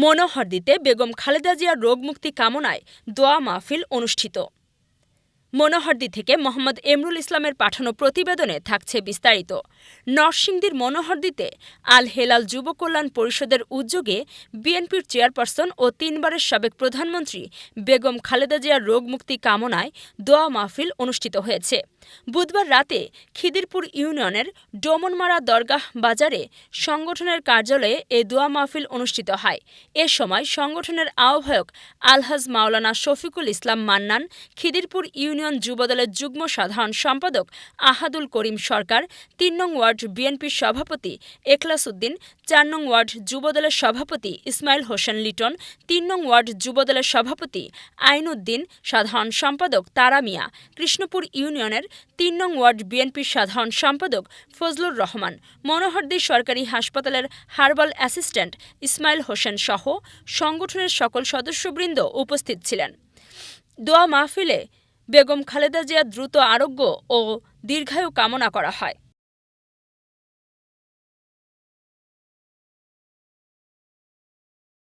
মনোহরদিতে বেগম খালেদা জিয়ার রোগমুক্তি কামনায় দোয়া মাহফিল অনুষ্ঠিত। মনোহরদি থেকে মোহাম্মদ এমরুল ইসলামের পাঠানো প্রতিবেদনে থাকছে বিস্তারিত। নরসিংদীর মনোহরদিতে আল হেলাল যুব কল্যাণ পরিষদের উদ্যোগে বিএনপির চেয়ারপারসন ও তিনবারের সাবেক প্রধানমন্ত্রী বেগম খালেদা জিয়ার রোগমুক্তি কামনায় দোয়া মাহফিল অনুষ্ঠিত হয়েছে। বুধবার রাতে খিদিরপুর ইউনিয়নের ডোমনমারা দরগাহ বাজারে সংগঠনের কার্যালয়ে এ দোয়া মাহফিল অনুষ্ঠিত হয়। এ সময় সংগঠনের আহ্বায়ক আলহাজ মাওলানা শফিকুল ইসলাম মান্নান খিদিরপুর ইউনিয়ন যুবদলের যুগ্ম সাধারণ সম্পাদক আহাদুল করিম সরকার, তিন নং ওয়ার্ড বিএনপির সভাপতি এখলাস উদ্দিন চার নং ওয়ার্ড যুবদলের সভাপতি ইসমাইল হোসেন লিটন, তিন নং ওয়ার্ড যুবদলের সভাপতি আইনউদ্দিন সাধারণ সম্পাদক তারা মিয়া, কৃষ্ণপুর ইউনিয়নের তিন নং ওয়ার্ড বিএনপির সাধারণ সম্পাদক ফজলুর রহমান, মনোহরদি সরকারি হাসপাতালের হার্বাল অ্যাসিস্ট্যান্ট ইসমাইল হোসেন সহ সংগঠনের সকল সদস্যবৃন্দ উপস্থিত ছিলেন। দোয়া মাহফিলে বেগম খালেদা জিয়ার দ্রুত আরোগ্য ও দীর্ঘায়ু কামনা করা হয়।